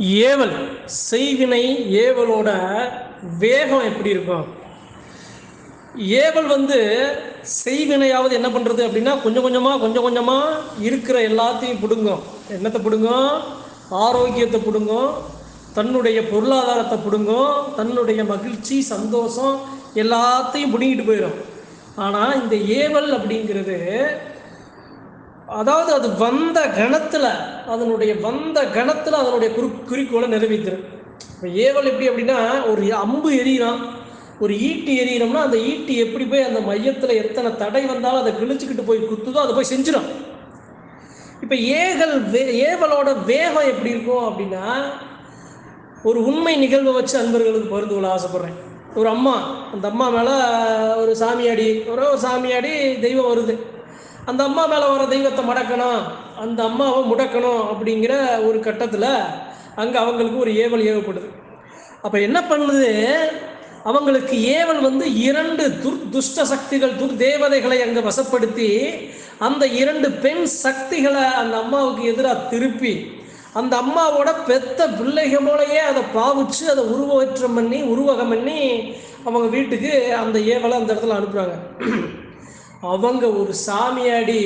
ஏவல் செய்வினை ஏவலோட வேகம் எப்படி இருக்கும்? ஏவல் வந்து செய்வினையாவது என்ன பண்ணுறது அப்படின்னா கொஞ்சம் கொஞ்சமாக கொஞ்சம் கொஞ்சமாக இருக்கிற எல்லாத்தையும் பிடுங்கும். என்னத்தை பிடுங்கும்? ஆரோக்கியத்தை பிடுங்கும். தன்னுடைய பொருளாதாரத்தை பிடுங்கும். தன்னுடைய மகிழ்ச்சி சந்தோஷம் எல்லாத்தையும் பிடுங்கிட்டு போயிடும் ஆனால் இந்த ஏவல் அப்படிங்கிறது அதாவது அது வந்த கணத்தில் அதனுடைய வந்த கணத்தில் அதனுடைய குறி குறிக்கோளை நிறைவேற்றிடும் இப்போ ஏவல் எப்படி அப்படின்னா ஒரு அம்பு எரியிறான் ஒரு ஈட்டி எரியிறோம்னா அந்த ஈட்டி எப்படி போய் அந்த மையத்தில் எத்தனை தடை வந்தாலும் அதை கிழிச்சிக்கிட்டு போய் குத்துதோ அதை போய் செஞ்சிடும் இப்போ ஏகல் வே ஏவலோட வேகம் எப்படி இருக்கும் அப்படின்னா ஒரு உண்மை நிகழ்வை வச்சு அன்பர்களுக்கு பகிர்ந்து கொள்ள ஆசைப்பட்றேன். ஒரு அம்மா அந்த அம்மா மேலே ஒரு சாமியாடி ஒரு சாமியாடி தெய்வம் வருது. அந்த அம்மா மேலே வர தெய்வத்தை மடக்கணும் அந்த அம்மாவை முடக்கணும் அப்படிங்கிற ஒரு கட்டத்தில் அங்கே அவங்களுக்கு ஒரு ஏவல் ஏவப்படுது. அப்போ என்ன பண்ணுது? அவங்களுக்கு ஏவல் வந்து இரண்டு துர் துஷ்ட சக்திகள் துர் தேவதைகளை அங்கே வசப்படுத்தி அந்த இரண்டு பெண் சக்திகளை அந்த அம்மாவுக்கு எதிராக திருப்பி அந்த அம்மாவோட பெத்த பிள்ளைக போலயே அதை பாவிச்சு அதை உருவற்றம் பண்ணி உருவகம் பண்ணி அவங்க வீட்டுக்கு அந்த ஏவலை அந்த இடத்துல அனுப்புகிறாங்க அவங்க ஒரு சாமியாடி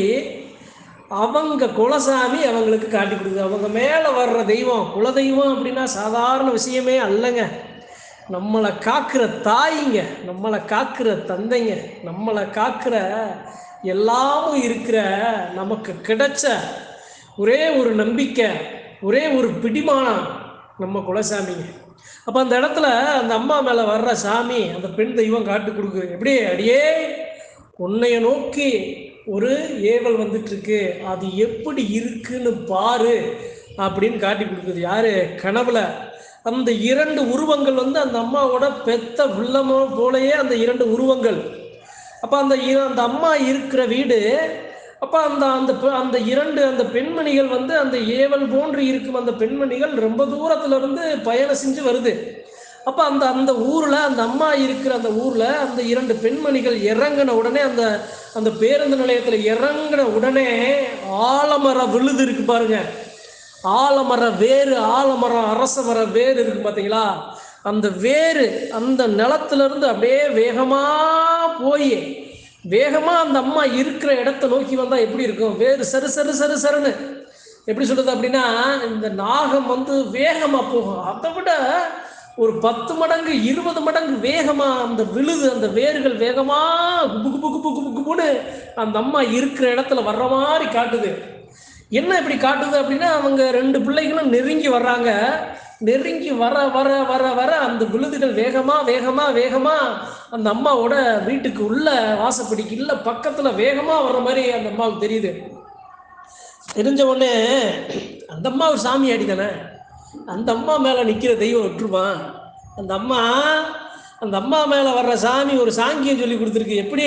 அவங்க குலசாமி அவங்களுக்கு காட்டி கொடுக்குது. அவங்க மேலே வர்ற தெய்வம் குலதெய்வம் அப்படின்னா சாதாரண விஷயமே அல்லங்க. நம்மளை காக்கிற தாய்ங்க நம்மளை காக்கிற தந்தைங்க நம்மளை காக்கிற எல்லாமும் இருக்கிற நமக்கு கிடைச்ச ஒரே ஒரு நம்பிக்கை ஒரே ஒரு பிடிமானம் நம்ம குலசாமிங்க. அப்போ அந்த இடத்துல அந்த அம்மா மேலே வர்ற சாமி அந்த பெண் தெய்வம் காட்டு கொடுக்குது. எப்படி அடியே உன்னைய நோக்கி ஒரு ஏவல் வந்துட்டுருக்கு. அது எப்படி இருக்குன்னு பாரு அப்படின்னு காட்டி கொடுக்குது. யாரு? கனவுல. அந்த இரண்டு உருவங்கள் வந்து அந்த அம்மாவோட பெத்த உள்ளமோ போலயே அந்த இரண்டு உருவங்கள். அப்போ அந்த இர- அந்த அம்மா இருக்கிற வீடு அப்போ அந்த அந்த அந்த இரண்டு அந்த பெண்மணிகள் வந்து அந்த ஏவல் போன்று இருக்கும் அந்த பெண்மணிகள் ரொம்ப தூரத்துல இருந்து பயணம் செஞ்சு வருது. அப்போ அந்த அந்த ஊரில் அந்த அம்மா இருக்கிற அந்த ஊரில் அந்த இரண்டு பெண்மணிகள் இறங்கின உடனே அந்த அந்த பேருந்து நிலையத்தில் இறங்கின உடனே ஆலமரம் விழுது இருக்கு பாருங்க. ஆலமர வேறு ஆலமரம் அரச மர வேறு இருக்கு பாத்தீங்களா? அந்த வேறு அந்த நிலத்துல இருந்து அப்படியே வேகமாக போய் வேகமாக அந்த அம்மா இருக்கிற இடத்த நோக்கி வந்தால் எப்படி இருக்கும்? வேறு சரு சரு சரு சருன்னு. எப்படி சொல்றது அப்படின்னா இந்த நாகம் வந்து வேகமாக போகும். அதை விட ஒரு பத்து மடங்கு இருபது மடங்கு வேகமாக அந்த விழுது அந்த வேர்கள் வேகமாக குபு குபு குபு குபு குபுன்னு அந்த அம்மா இருக்கிற இடத்துல வர்ற மாதிரி காட்டுது. என்ன இப்படி காட்டுது அப்படின்னா அவங்க ரெண்டு பிள்ளைகளும் நெருங்கி வர்றாங்க. நெருங்கி வர வர வர வர அந்த விழுதுகள் வேகமா வேகமா வேகமா அந்த அம்மாவோட வீட்டுக்கு உள்ள வாசப்படிக்கு இல்ல பக்கத்துல வேகமா வர்ற மாதிரி அந்த அம்மாவுக்கு தெரியுது. தெரிஞ்ச உடனே அந்த அம்மா ஒரு சாமியாடி தானே அந்த அம்மா மேலே நிற்கிற தெய்வம் விட்டுருமா? அந்த அம்மா அந்த அம்மா மேலே வர்ற சாமி ஒரு சாங்கியம் சொல்லி கொடுத்துருக்கு. எப்படி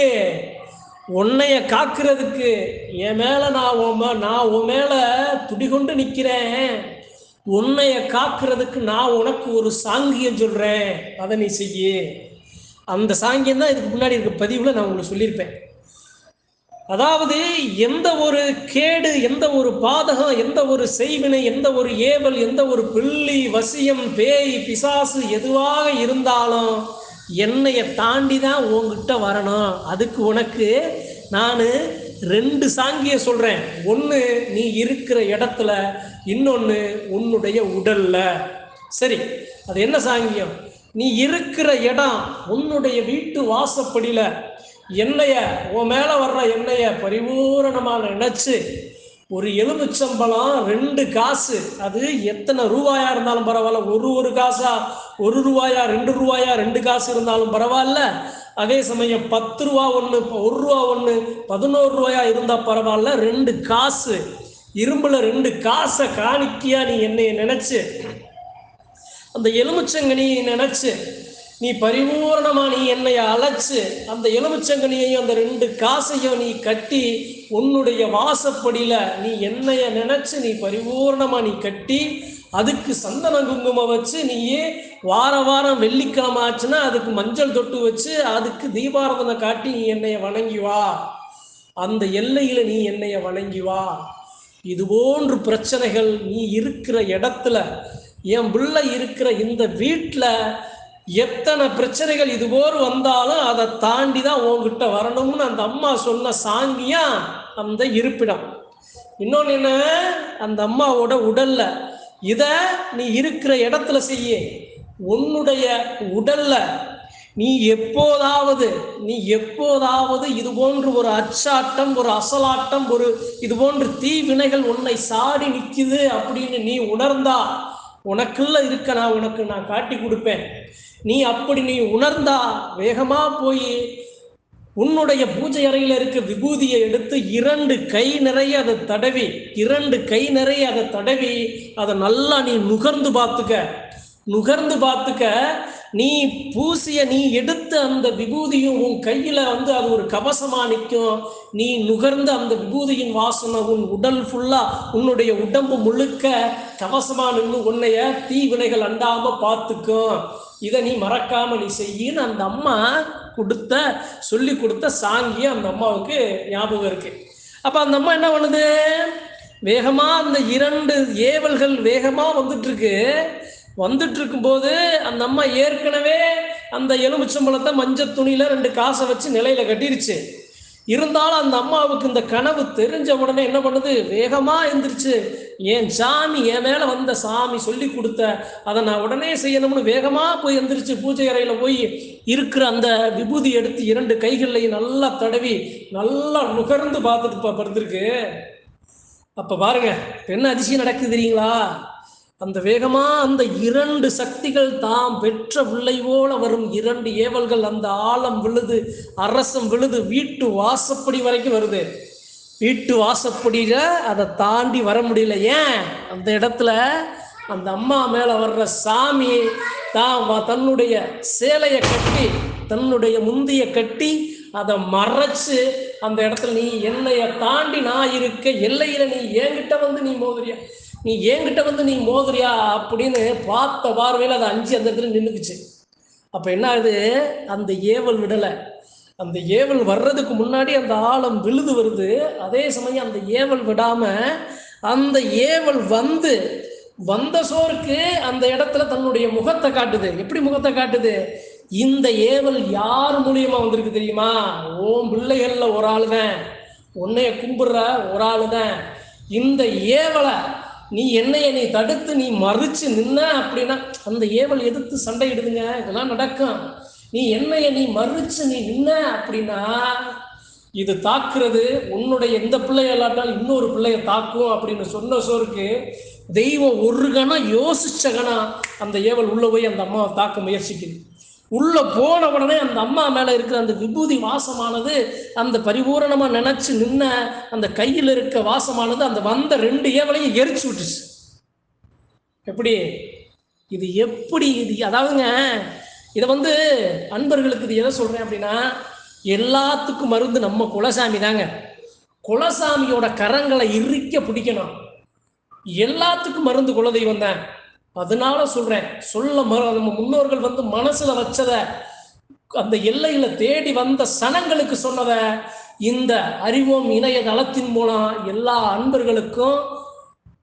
உன்னைய காக்கிறதுக்கு என் மேலே நான் உன் நான் உன் மேலே துடிகொண்டு நிற்கிறேன் உன்னைய காக்கிறதுக்கு நான் உனக்கு ஒரு சாங்கியம் சொல்கிறேன் அதை நீ செய்யு. அந்த சாங்கியம் தான் இதுக்கு முன்னாடி இருக்க பதிவில் நான் உங்களுக்கு சொல்லியிருப்பேன். அதாவது எந்த ஒரு கேடு எந்த ஒரு பாதகம் எந்த ஒரு செய்வினை எந்த ஒரு ஏவல் எந்த ஒரு பிள்ளி வசியம் பேய் பிசாசு எதுவாக இருந்தாலும் என்னைய தாண்டி தான் உங்ககிட்ட வரணும். அதுக்கு உனக்கு நான் ரெண்டு சாங்கிய சொல்கிறேன் ஒன்று நீ இருக்கிற இடத்துல இன்னொன்று உன்னுடைய உடல்ல. சரி அது என்ன சாங்கியம்? நீ இருக்கிற இடம் உன்னுடைய வீட்டு வாசப்படியில. என்னைய உன் மேல வர்ற எண்ணெய பரிபூரணமா நினைச்சு ஒரு எலுமிச்சம்பழம் ரெண்டு காசு அது எத்தனை ரூபாயா இருந்தாலும் பரவாயில்ல. ஒரு ஒரு காசா ஒரு ரூபாயா ரெண்டு ரூபாயா ரெண்டு காசு இருந்தாலும் பரவாயில்ல. அதே சமயம் பத்து ரூபா ஒன்று ஒரு ரூபா ஒன்று பதினோரு ரூபாயா இருந்தால் பரவாயில்ல. ரெண்டு காசு இரும்புல ரெண்டு காசை காணிக்கையா நீ என்னைய நினைச்சு அந்த எலுமிச்சங்கனியை நினைச்சு நீ பரிபூர்ணமா நீ என்னை அழைச்சு அந்த எலுமிச்சங்கனியையும் அந்த ரெண்டு காசையும் நீ கட்டி உன்னுடைய வாசப்படியில நீ என்னைய நினைச்சு நீ பரிபூர்ணமா நீ கட்டி அதுக்கு சந்தன குங்குமம் வச்சு நீயே வார வாரம் வெள்ளிக்கிழமை ஆச்சுன்னா அதுக்கு மஞ்சள் தொட்டு வச்சு அதுக்கு தீபாரதனை காட்டி நீ என்னைய வணங்கி வா. அந்த எல்லையில நீ என்னைய வணங்கி வா. இது போன்று பிரச்சனைகள் நீ இருக்கிற இடத்துல என் பிள்ளை இருக்கிற இந்த வீட்டில் எத்தனை பிரச்சனைகள் இதுபோர் வந்தாலும் அதை தாண்டி தான் உன்கிட்ட வரணும்னு அந்த அம்மா சொன்ன சாங்கியா அந்த இருப்பிடம். இன்னொன்று என்ன? அந்த அம்மாவோட உடல்ல. இத நீ இருக்கிற இடத்துல செய்ய. உன்னுடைய உடல்ல நீ எப்போதாவது நீ எப்போதாவது இது போன்று ஒரு அச்சாட்டம் ஒரு அசலாட்டம் ஒரு இது போன்று தீவினைகள் உன்னை சாடி நிற்குது அப்படின்னு நீ உணர்ந்தா உனக்குள்ள இருக்க நான் உனக்கு நான் காட்டி கொடுப்பேன். நீ அப்படி நீ உணர்ந்தா வேகமா போய் உன்னுடைய பூஜை அறையில் இருக்க விபூதியை எடுத்து இரண்டு கை நிறைய அதை தடவி இரண்டு கை நிறைய அதை தடவி அதை நல்லா நீ நுகர்ந்து பார்த்துக்க. நுகர்ந்து பார்த்துக்க. நீ பூசிய நீ எடுத்த அந்த விபூதியும் உன் கையில வந்து அது ஒரு கவசமா நிற்கும். நீ நுகர்ந்த அந்த விபூதியின் வாசனை உன் உடல் ஃபுல்லா உன்னுடைய உடம்பு முழுக்க கவசமா நின்று உன்னைய தீவினைகள் அண்டாம பார்த்துக்கும். இதை நீ மறக்காம நீ செய்யின்னு அந்த அம்மா கொடுத்த சொல்லி கொடுத்த சாங்கியம் அந்த அம்மாவுக்கு ஞாபகம் இருக்கு. அப்ப அந்த அம்மா என்ன பண்ணுது? வேகமா அந்த இரண்டு ஏவல்கள் வேகமா வந்துட்டு இருக்கு வந்துட்டு இருக்கும்போது அந்த அம்மா ஏற்கனவே அந்த எலுமிச்சம்பழத்தை மஞ்சள் துணியில ரெண்டு காசை வச்சு நிலையில கட்டிருச்சு. இருந்தாலும் அந்த அம்மாவுக்கு இந்த கனவு தெரிஞ்ச உடனே என்ன பண்ணுது? வேகமா எந்திரிச்சு என் சாமி என் மேல வந்த சாமி சொல்லி கொடுத்த அதை நான் உடனே செய்யணும்னு வேகமா போய் எந்திரிச்சு பூஜை அறையில போய் இருக்கிற அந்த விபூதி எடுத்து இரண்டு கைகள்லையும் நல்லா தடவி நல்லா நுகர்ந்து பார்த்துட்டு படுத்திருக்கு. அப்ப பாருங்க என்ன அதிசயம் நடக்குது தெரியுங்களா? அந்த வேகமா அந்த இரண்டு சக்திகள் தாம் பெற்ற பிள்ளை போல வரும் இரண்டு ஏவல்கள் அந்த ஆழம் விழுது அரசம் விழுது வீட்டு வாசப்படி வரைக்கும் வருது. வீட்டு வாசப்படியில அதை தாண்டி வர முடியல. ஏன்? அந்த இடத்துல அந்த அம்மா மேல வர்ற சாமி தான் தன்னுடைய சேலையை கட்டி தன்னுடைய முந்திய கட்டி அதை மறைச்சு அந்த இடத்துல நீ என்னைய தாண்டி நான் இருக்க எல்லையில நீ என்கிட்ட வந்து நீ மோதுறியா? நீ என்கிட்ட வந்து நீ மோதுறியா அப்படின்னு பார்த்த பார்வையில் அது அஞ்சு அந்த இடத்துல நின்றுக்குச்சு அப்போ என்ன ஆகுது? அந்த ஏவல் விடலை. அந்த ஏவல் வர்றதுக்கு முன்னாடி அந்த ஆழம் விழுது வருது. அதே சமயம் அந்த ஏவல் விடாம அந்த ஏவல் வந்து வந்த சோருக்கு அந்த இடத்துல தன்னுடைய முகத்தை காட்டுது. எப்படி முகத்தை காட்டுது? இந்த ஏவல் யார் மூலியமா வந்திருக்கு தெரியுமா? ஓம் பிள்ளைகள்ல ஒரு ஆள் தான் உன்னைய கும்பிடுற ஒரு ஆள் தான் இந்த ஏவலை நீ என்னைய நீ தடுத்து நீ மறுச்சு நின்ன அப்படின்னா அந்த ஏவல் எதிர்த்து சண்டையிடுதுங்க. இதெல்லாம் நடக்கும். நீ என்னைய நீ மறுச்சு நீ நின்ன அப்படின்னா இது தாக்குறது உன்னுடைய எந்த பிள்ளையல்லாட்டாலும் இன்னொரு பிள்ளைய தாக்கும் அப்படின்னு சொன்ன சோருக்கு தெய்வம் ஒரு கணம் யோசிச்ச கணம் அந்த ஏவல் உள்ள போய் அந்த அம்மாவை தாக்க முயற்சிக்குது. உள்ள போன உடனே அந்த அம்மா மேல இருக்கிற அந்த விபூதி வாசமானது அந்த பரிபூரணமா நினைச்சு நின்ன அந்த கையில் இருக்க வாசமானது அந்த வந்த ரெண்டு ஏவலையும் எரிச்சு விட்டுச்சு. எப்படி? இது எப்படி இது? அதாவதுங்க இதை வந்து அன்பர்களுக்கு இது எதை சொல்றேன் அப்படின்னா எல்லாத்துக்கும் மருந்து நம்ம குலசாமி தாங்க. குலசாமியோட கரங்களை இறுக்க பிடிக்கணும். எல்லாத்துக்கும் மருந்து குலதெய்வம் தான். அதனால சொல்றேன். சொல்ல நம்ம முன்னோர்கள் வந்து மனசுல வச்சத அந்த எல்லையில தேடி வந்த சனங்களுக்கு சொன்னத இந்த அறிவோம் இணையதளத்தின் மூலம் எல்லா அன்பர்களுக்கும்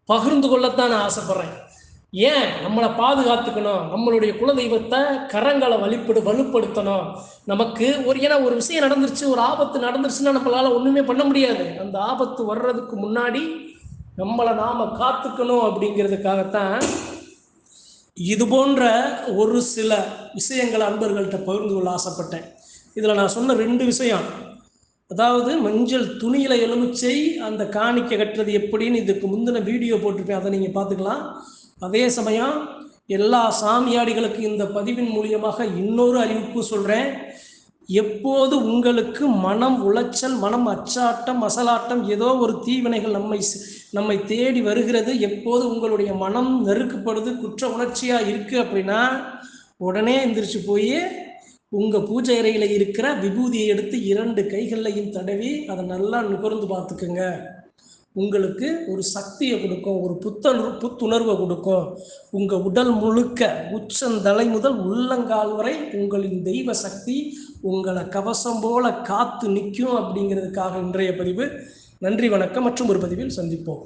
பகிர்ந்து கொள்ளத்தான் நான் ஆசைப்படுறேன். ஏன்? நம்மளை பாதுகாத்துக்கணும். நம்மளுடைய குலதெய்வத்தை கரங்களை வலிப்படு வலுப்படுத்தணும். நமக்கு ஒரு ஏன்னா ஒரு விஷயம் நடந்துருச்சு ஒரு ஆபத்து நடந்துருச்சுன்னா நம்மளால ஒண்ணுமே பண்ண முடியாது. அந்த ஆபத்து வர்றதுக்கு முன்னாடி நம்மளை நாம காத்துக்கணும் அப்படிங்கிறதுக்காகத்தான் இது போன்ற ஒரு சில விஷயங்களை அன்பர்கள்ட்ட பகிர்ந்து கொள்ள ஆசைப்பட்டேன். இதில் நான் சொன்ன ரெண்டு விஷயம். அதாவது மஞ்சள் துணியில் எலுமிச்சை அந்த காணிக்க கட்டுறது எப்படின்னு இதுக்கு முந்தின வீடியோ போட்டிருப்பேன். அதை நீங்கள் பார்த்துக்கலாம். அதே சமயம் எல்லா சாமியாடிகளுக்கு இந்த பதிவின் மூலியமாக இன்னொரு அறிவிப்பு சொல்கிறேன் எப்போது உங்களுக்கு மனம் உளைச்சல் மனம் அச்சாட்டம் அசலாட்டம் ஏதோ ஒரு தீவினைகள் நம்மை நம்மை தேடி வருகிறது எப்போது உங்களுடைய மனம் நெருக்கப்படுது குற்ற உணர்ச்சியா இருக்கு அப்படின்னா உடனே எந்திரிச்சு போய் உங்க பூஜை அறையில இருக்கிற விபூதியை எடுத்து இரண்டு கைகள்லையும் தடவி அதை நல்லா நுகர்ந்து பார்த்துக்குங்க. உங்களுக்கு ஒரு சக்தியை கொடுக்கும் ஒரு புத்தணு புத்துணர்வை கொடுக்கும். உங்கள் உடல் முழுக்க உச்சந்தலை முதல் உள்ளங்கால் வரை உங்களின் தெய்வ சக்தி உங்களை கவசம் போல காத்து நிற்கும் அப்படிங்கிறதுக்காக இன்றைய பதிவு. நன்றி வணக்கம். மற்றும் ஒரு பதிவில் சந்திப்போம்.